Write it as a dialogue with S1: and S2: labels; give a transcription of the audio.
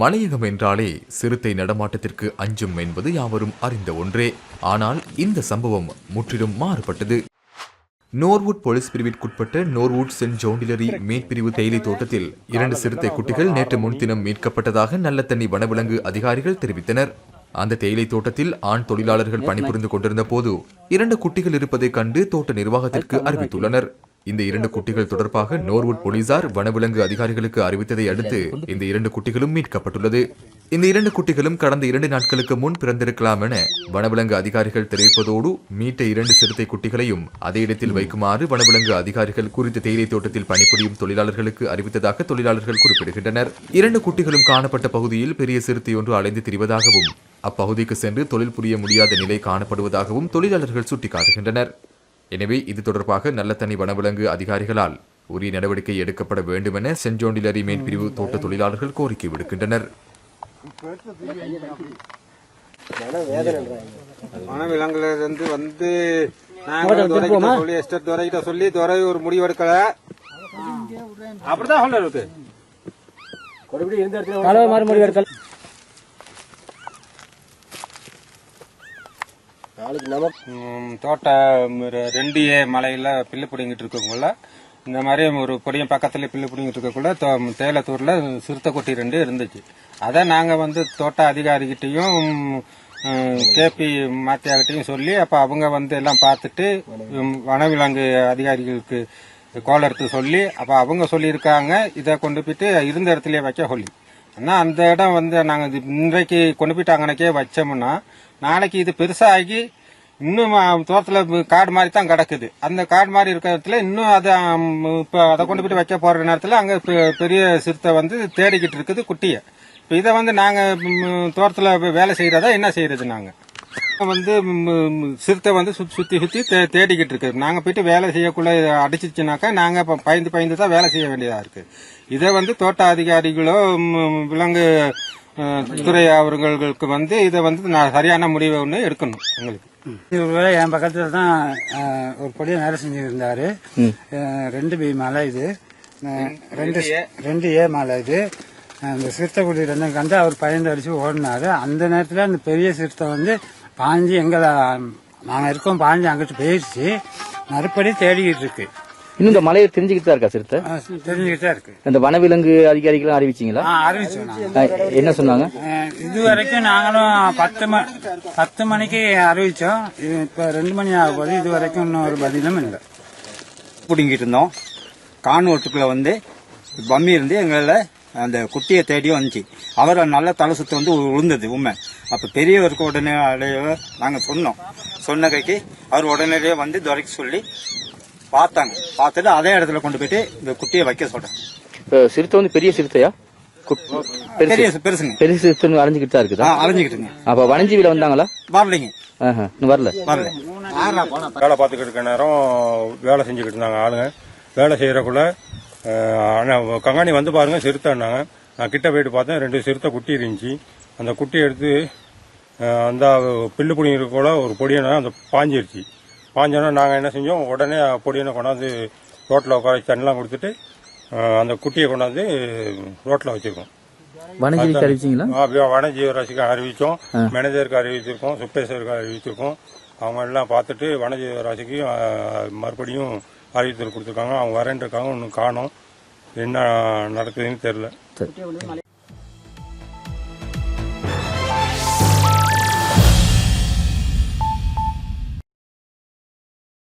S1: மலையகம் என்றாலே சிறுத்தை நடமாட்டத்திற்கு அஞ்சும் என்பது யாவரும் அறிந்த ஒன்றே. ஆனால் இந்த சம்பவம் முற்றிலும் மாறுபட்டது. நோர்வுட் போலீஸ் பிரிவிற்குட்பட்ட நோர்வுட் சென்ட் ஜோண்டிலரி மீட்பிரிவு தேயிலை தோட்டத்தில் இரண்டு சிறுத்தை குட்டிகள் நேற்று முன்தினம் மீட்கப்பட்டதாக நல்ல தண்ணி வனவிலங்கு அதிகாரிகள் தெரிவித்தனர். அந்த தேயிலை தோட்டத்தில் ஆண் தொழிலாளர்கள் பணிபுரிந்து கொண்டிருந்த போது இரண்டு குட்டிகள் இருப்பதைக் கண்டு தோட்ட நிர்வாகத்திற்கு அறிவித்துள்ளனர். இந்த இரண்டு குட்டிகள் தொடர்பாக நோர்வுட் போலீசார் வனவிலங்கு அதிகாரிகளுக்கு அறிவித்ததை அடுத்து இந்த இரண்டு குட்டிகளும் மீட்கப்பட்டுள்ளது. இந்த இரண்டு குட்டிகளும் கடந்த இரண்டு நாட்களுக்கு முன் பிறந்திருக்கலாம் என வனவிலங்கு அதிகாரிகள் தெரிவிப்பதோடு மீட்ட இரண்டு சிறுத்தை குட்டிகளையும் அதே இடத்தில் வைக்குமாறு வனவிலங்கு அதிகாரிகள் குறித்த தேயிலை தோட்டத்தில் பணிபுரியும் தொழிலாளர்களுக்கு அறிவித்ததாக தொழிலாளர்கள் குறிப்பிடுகின்றனர். இரண்டு குட்டிகளும் காணப்பட்ட பகுதியில் பெரிய சிறுத்தை ஒன்று அலைந்து திரிவதாகவும் அப்பகுதிக்கு சென்று தொழில் புரிய முடியாத நிலை காணப்படுவதாகவும் தொழிலாளர்கள் சுட்டிக்காட்டுகின்றனர். எனவே இது தொடர்பாக நல்லத்தண்ணி வனவிலங்கு அதிகாரிகளால் உரிய நடவடிக்கை எடுக்கப்பட வேண்டும் என சென்ட் ஜோண்டிலரி மேன் பிரிவு தோட்ட தொழிலாளர்கள் கோரிக்கை விடுக்கின்றனர்.
S2: வனவிலங்குல இருந்து வந்து நாங்க துறைகிட்ட சொல்லி எஸ்டேட் துறைகிட்ட சொல்லி துறை ஒரு முடிவு எடுக்கல அப்படிதான்
S3: எடுக்கல
S2: நாளைக்கு நமக்கு ஒரு ரெண்டு ஏ மலையில் பில்லு பிடிங்கிட்டு இருக்கக்குள்ள இந்த மாதிரி ஒரு பொடியும் பக்கத்துல பில்லு பிடிங்கிட்டு இருக்கக்குள்ள தேலத்தூரில் சிறுத்தை கொட்டி ரெண்டு இருந்துச்சு. அதை நாங்கள் வந்து தோட்ட அதிகாரிகிட்டையும் கேபி மாத்தியாகிட்டையும் சொல்லி அப்போ அவங்க வந்து எல்லாம் பார்த்துட்டு வனவிலங்கு அதிகாரிகளுக்கு கோலர்த்து சொல்லி அப்போ அவங்க சொல்லியிருக்காங்க. இதை கொண்டு போயிட்டு இருந்த இடத்துலயே வைக்க சொல்லி. ஆனால் அந்த இடம் வந்து நாங்கள் இது இன்றைக்கு கொண்டு போயிட்டாங்கனக்கே வச்சோம்னா நாளைக்கு இது பெருசாகி இன்னும் தோட்டத்தில் காடு மாதிரி தான் கிடக்குது. அந்த காடு மாதிரி இருக்கிற இடத்துல இன்னும் அதை இப்போ அதை கொண்டு போயிட்டு வைக்க போகிற நேரத்தில் அங்கே பெரிய சிறுத்தை வந்து தேடிக்கிட்டு இருக்குது குட்டியை. இப்போ இதை வந்து நாங்கள் தோட்டத்தில் வேலை செய்கிறதா என்ன செய்கிறது நாங்கள் வந்து சிறுத்தை வந்து சுத்தி சுத்தி தேடிக்கிட்டு இருக்கு. நாங்க போயிட்டு வேலை செய்யக்குள்ள அடிச்சிச்சுனாக்கா நாங்க இப்ப பயந்து பயந்து தான் வேலை செய்ய வேண்டியதா இருக்கு. இதை வந்து தோட்ட அதிகாரிகளோ விலங்கு துறை அவர்களுக்கு வந்து இதை வந்து நான் சரியான முடிவை ஒன்று எடுக்கணும் எங்களுக்கு.
S3: என் பக்கத்துல தான் ஒரு பொடியை வேலை செஞ்சுருந்தாரு. ரெண்டு பி மலை இது. ரெண்டு ரெண்டு ஏ மலை இது. அஹ், இந்த சிறுத்தை குடி ரெண்டும் கண்டு அவர் பயந்து அடிச்சு ஓடினாரு. அந்த நேரத்துல அந்த பெரிய சிறுத்தை வந்து பாஞ்சு எங்களை நாங்க இருக்கோம் பாஞ்சு அங்கிட்டு போயிடுச்சு மறுபடி தேடிக்கிட்டு இருக்கு.
S4: இன்னும் இந்த மலையை தெரிஞ்சுக்கிட்டு தான் இருக்கா சிறுத்தை?
S3: தெரிஞ்சுக்கிட்டே இருக்கு.
S4: இந்த வனவிலங்கு அதிகாரிகளும் அறிவிச்சீங்களா?
S3: அறிவிச்சோம்
S4: என்ன சொன்னாங்க?
S3: இது வரைக்கும் நாங்களும் பத்து ம பத்து மணிக்கு அறிவிச்சோம். இப்ப ரெண்டு மணி ஆக போது இது வரைக்கும் இன்னும் ஒரு பதிலும் இல்லை.
S5: பிடுங்கிட்டு இருந்தோம். கான்வெர்ட்டுக்குள்ள வந்து பம்மி இருந்து எங்களை அந்த குட்டியை தேடி வந்துச்சு அவர் நல்ல தலை சுத்து வந்து விழுந்தது உண்மை அப்ப பெரியவருக்கு உடனே அடைய நாங்க சொன்னோம். சொன்ன கைக்கு அவர் உடனடியே வந்து துரைக்கு சொல்லி பார்த்தாங்க. பார்த்துட்டு அதே இடத்துல கொண்டு போயிட்டு இந்த குட்டியை வைக்க சொல்றேன்
S4: இப்ப சிறுத்தை வந்து பெரிய சிறுத்தையா?
S5: பெரிய பெருசுங்க.
S4: பெரிய சிறுத்தை அரைஞ்சுக்கிட்டு தான் இருக்குதா?
S5: ஆ, அலைஞ்சுக்கிட்டுங்க.
S4: அப்ப வனஜீவில வந்தாங்களா?
S5: வரலைங்க.
S4: ஆஹா, இன்னும் வரல.
S5: வரல.
S6: வேலை பார்த்துக்கிட்டு இருக்க நேரம் வேலை செஞ்சுக்கிட்டு இருந்தாங்க ஆளுங்க. வேலை செய்யறக்குள்ள ஆனால் கங்காணி வந்து பாருங்க சிறுத்தைன்னாங்க நான் கிட்ட போயிட்டு பார்த்தேன் ரெண்டு சிறுத்தை குட்டி இருந்துச்சு. அந்த குட்டியை எடுத்து அந்த பில்லு புடிங்கிருக்கோல ஒரு பொடியனை அந்த பாஞ்சிருச்சு. பாஞ்சோன்னா நாங்கள் என்ன செஞ்சோம் உடனே பொடியனை கொண்டாந்து ரோட்டில் உட்கார தண்ணிலாம் கொடுத்துட்டு அந்த குட்டியை கொண்டாந்து ரோட்டில் வச்சிருக்கோம்.
S4: வனஜீவிக்கு அறிவிச்சீங்களா?
S6: வனஜீவராசிக்கு அறிவிச்சோம். மேனேஜருக்கு அறிவிச்சிருக்கோம் சுப்பேசருக்கு அறிவிச்சிருக்கோம். அவங்க எல்லாம் பார்த்துட்டு வனஜ ராசிக்கு மறுபடியும் அறிவித்தல் கொடுத்துருக்காங்க. அவங்க வரேன் ஒன்றும் காணும். என்ன நடக்குதுன்னு தெரில